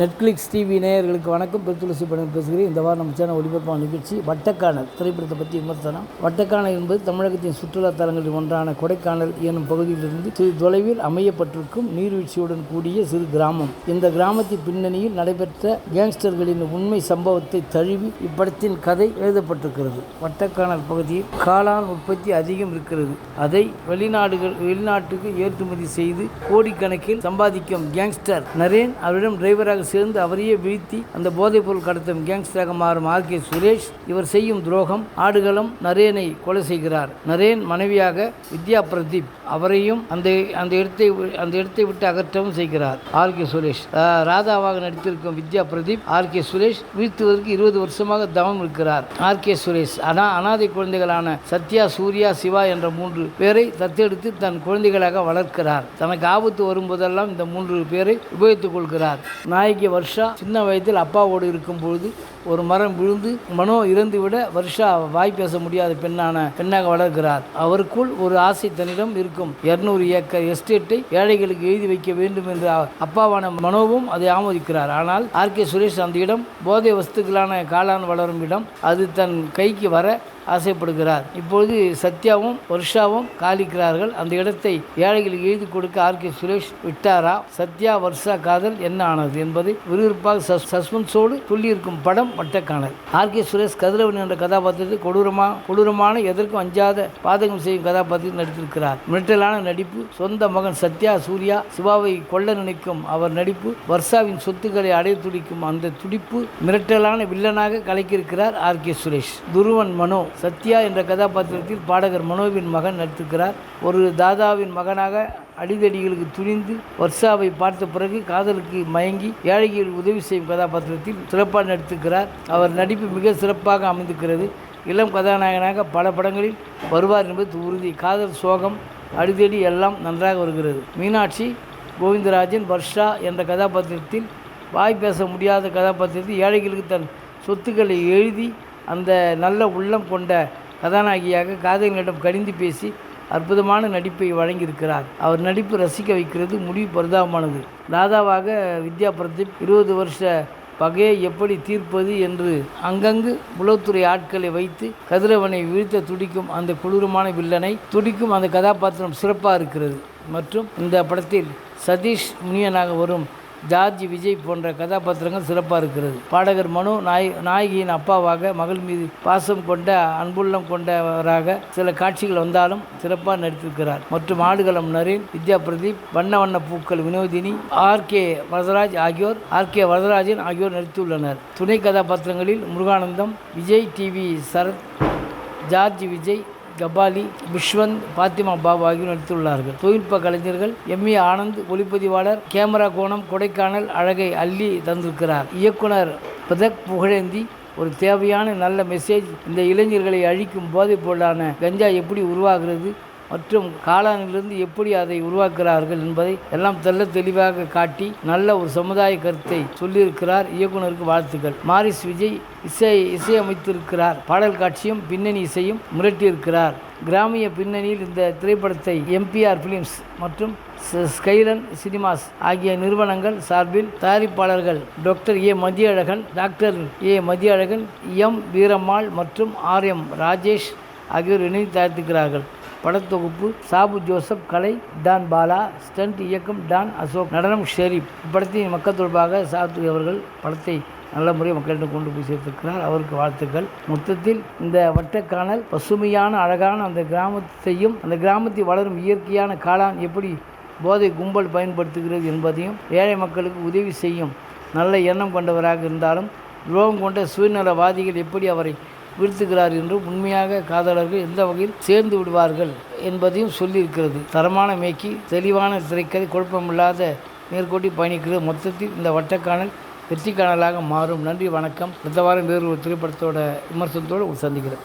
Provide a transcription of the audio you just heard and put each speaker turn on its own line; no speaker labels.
Netflix TV நேயர்களுக்கு வணக்கம். பெருத்துளசி படம் பேசுகிறேன். இந்த வாரம் நம்ம சேனல் ஒளிபரப்பான நிகழ்ச்சி வட்டக்கானல் திரைப்படத்தை பற்றி விமர்சனம். வட்டக்கானல் என்பது தமிழகத்தின் சுற்றுலா தலங்களில் ஒன்றான கொடைக்கானல் எனும் பகுதியிலிருந்து சிறு தொலைவில் அமையப்பட்டிருக்கும் நீர்வீழ்ச்சியுடன் கூடிய சிறு கிராமம். இந்த கிராமத்தின் பின்னணியில் நடைபெற்ற கேங்ஸ்டர்களின் உண்மை சம்பவத்தை தழுவி இப்படத்தின் கதை எழுதப்பட்டிருக்கிறது. வட்டக்கானல் பகுதியில் காளான் உற்பத்தி அதிகம் இருக்கிறது. அதை வெளிநாடுகள் வெளிநாட்டுக்கு ஏற்றுமதி செய்து கோடிக்கணக்கில் சம்பாதிக்கும் கேங்ஸ்டர் நரேன் அவரிடம் டிரைவராக சேர்ந்து அவரையே வீழ்த்தி அந்த போதைப்பொருள் கடத்தும் கேங்ஸ்டராக மாறும் ஆர். கே. சுரேஷ் இவர் செய்யும் துரோகம் ஆடுகளம் நரேனை கொலை செய்கிறார். நரேன் மனைவியாக வித்யா பிரதீப் அவரையும் அந்த அந்த இடத்தை அந்த இடத்தை விட்டு அகற்றவும் செய்கிறார் ஆர். கே. சுரேஷ். ராதாவாக நடித்திருக்கும் வித்யா பிரதீப் ஆர். கே. சுரேஷ் வீழ்த்துவதற்கு இருபது வருஷமாக தவம் இருக்கிறார் ஆர். கே. சுரேஷ். அனா அனாதை குழந்தைகளான சத்யா சூர்யா சிவா என்ற மூன்று பேரை தத்தெடுத்து தன் குழந்தைகளாக வளர்க்கிறார். தனக்கு ஆபத்து வரும்போதெல்லாம் இந்த மூன்று பேரை உபயோகித்துக் கொள்கிறார். நாயகி வர்ஷா சின்ன வயதில் அப்பாவோடு இருக்கும்பொழுது ஒரு மரம் விழுந்து மனோ இறந்துவிட வருஷா வாய் பேச முடியாத பெண்ணான பெண்ணாக வளர்கிறார். அவருக்குள் ஒரு ஆசை தன்னிடம் இருக்கும். இருநூறு ஏக்கர் எஸ்டேட்டை ஏழைகளுக்கு எழுதி வைக்க வேண்டும் என்று அப்பாவான மனோவும் அதை ஆமோதிக்கிறார். ஆனால் ஆர். கே. சுரேஷ் அந்த இடம் போதை வஸ்துக்களான காளான் வளரும் இடம் அது தன் கைக்கு வர ஆசைப்படுகிறார். இப்பொழுது சத்யாவும் வர்ஷாவும் காலிக்கிறார்கள். அந்த இடத்தை ஏழைகளுக்கு எழுதி கொடுக்க ஆர். கே. சுரேஷ் விட்டாரா? சத்யா வர்ஷா காதல் என்ன ஆனது என்பதை விறுவிறுப்பாக சஸ் சஸ்பென்ஸோடு சொல்லியிருக்கும் படம் வட்டக்கானல். ஆர். கே. சுரேஷ் கதிரவன் என்ற கதாபாத்திரத்தை கொடூரமா கொடூரமான எதற்கும் அஞ்சாத பாதகம் செய்யும் கதாபாத்திரத்தில் நடித்திருக்கிறார். மிரட்டலான நடிப்பு சொந்த மகன் சத்யா சூர்யா சிவாவை கொல்ல நினைக்கும் அவர் நடிப்பு வர்ஷாவின் சொத்துக்களை அடைய துடிக்கும் அந்த துடிப்பு மிரட்டலான வில்லனாக கலக்கியிருக்கிறார் ஆர். கே. சுரேஷ். துருவன் மனோ சத்யா என்ற கதாபாத்திரத்தில் பாடகர் மனோவின் மகன் நடித்திருக்கிறார். ஒரு தாதாவின் மகனாக அடிதடிகளுக்கு துணிந்து வர்ஷாவை பார்த்த பிறகு காதலுக்கு மயங்கி ஏழைகளுக்கு உதவி செய்யும் கதாபாத்திரத்தில் சிறப்பாக நடித்திருக்கிறார். அவர் நடிப்பு மிக சிறப்பாக அமைந்திருக்கிறது. இளம் கதாநாயகனாக பல படங்களில் வருவார் என்பது உறுதி. காதல் சோகம் அடிதடி எல்லாம் நன்றாக வருகிறது. மீனாட்சி கோவிந்தராஜன் வர்ஷா என்ற கதாபாத்திரத்தில் வாய் பேச முடியாத கதாபாத்திரத்தில் ஏழைகளுக்கு தன் சொத்துக்களை எழுதி அந்த நல்ல உள்ளம் கொண்ட கதாநாயகியாக காதலிடம் கடிந்து பேசி அற்புதமான நடிப்பை வழங்கியிருக்கிறார். அவர் நடிப்பு ரசிக்க வைக்கிறது முடிவு பரிதாபமானது. ராதாவாக வித்யா பிரதீப் இருபது வருஷ பகையை எப்படி தீர்ப்பது என்று அங்கங்கு உளவுத்துறை ஆட்களை வைத்து கதிரவனை வீழ்த்த துடிக்கும் அந்த குளிரமான வில்லனை துடிக்கும் அந்த கதாபாத்திரம் சிறப்பாக இருக்கிறது. மற்றும் இந்த படத்தில் சதீஷ் முனியனாக வரும் ஜார்ஜ் விஜய் போன்ற கதாபாத்திரங்கள் சிறப்பாக இருக்கிறது. பாடகர் மனு நாய் நாயகியின் அப்பாவாக மகள் மீது பாசம் கொண்ட அன்புள்ளம் கொண்டவராக சில காட்சிகள் வந்தாலும் சிறப்பாக நடித்திருக்கிறார். மற்றும் ஆடுகளம் நரேன் வித்யா பிரதீப் வண்ண வண்ண பூக்கள் வினோதினி ஆர் கே வரதராஜ் ஆகியோர் ஆர் கே வரதராஜன் ஆகியோர் நடித்துள்ளனர். துணை கதாபாத்திரங்களில் முருகானந்தம் விஜய் டிவி சரத் ஜார்ஜ் விஜய் கபாலி விஸ்வந்த் பாத்திமா பாபு ஆகியோர் நடித்துள்ளார்கள். தொழில்நுட்ப கலைஞர்கள் எம். ஏ. ஆனந்த் ஒளிப்பதிவாளர் கேமரா கோணம் கொடைக்கானல் அழகை அள்ளி தந்திருக்கிறார். இயக்குனர் பிரதக் புகழேந்தி ஒரு தேவையான நல்ல மெசேஜ் இந்த இளைஞர்களை அழிக்கும் போதைப் பொருளான கஞ்சா எப்படி உருவாகிறது? மற்றும் காளானிலிருந்து எப்படி அதை உருவாக்குகிறார்கள் என்பதை எல்லாம் தெல்ல தெளிவாக காட்டி நல்ல ஒரு சமுதாய கருத்தை சொல்லியிருக்கிறார் இயக்குனருக்கு வாழ்த்துக்கள். மாரிஸ் விஜய் இசை இசையமைத்திருக்கிறார். பாடல் காட்சியும் பின்னணி இசையும் மிரட்டியிருக்கிறார். கிராமிய பின்னணியில் இந்த திரைப்படத்தை எம்பிஆர் ஃபிலிம்ஸ் மற்றும் ஸ்கைலன் சினிமாஸ் ஆகிய நிறுவனங்கள் சார்பில் தயாரிப்பாளர்கள் doctor A Mathiyazhagan doctor A Mathiyazhagan M Veerammal மற்றும் ஆர் எம் ராஜேஷ் ஆகியோர் இணைந்து தயாரித்திருக்கிறார்கள். படத்தொகுப்பு சாபு ஜோசப் கலை டான் பாலா ஸ்டண்ட் இயக்கம் டான் அசோக் நடனம் ஷெரீப். இப்படத்தின் மக்கள் தொடர்பாக சாத்வி அவர்கள் படத்தை நல்ல முறை மக்களிடம் கொண்டு போய் சேர்த்திருக்கிறார். அவருக்கு வாழ்த்துக்கள். மொத்தத்தில் இந்த வட்டக்கானல் பசுமையான அழகான அந்த கிராமத்தையும் அந்த கிராமத்தில் வளரும் இயற்கையான காளான் எப்படி போதை கும்பல் பயன்படுத்துகிறது என்பதையும் ஏழை மக்களுக்கு உதவி செய்யும் நல்ல எண்ணம் கொண்டவராக இருந்தாலும் துரோகம் கொண்ட சுயநலவாதிகள் எப்படி அவரை வீழ்த்துகிறார் என்றும் உண்மையாக காதலர்கள் எந்த வகையில் சேர்ந்து விடுவார்கள் என்பதையும் சொல்லியிருக்கிறது. தரமான மேக்கி தெளிவான திரைக்கதை குழப்பமில்லாத நேர்கோட்டி பயணிக்கிறது. மொத்தத்தில் இந்த வட்டக்கானல் வெற்றிக்கானலாக மாறும். நன்றி வணக்கம். அடுத்த வாரம் வேறு ஒரு திரைப்படத்தோட விமர்சனத்தோடு சந்திக்கிறேன்.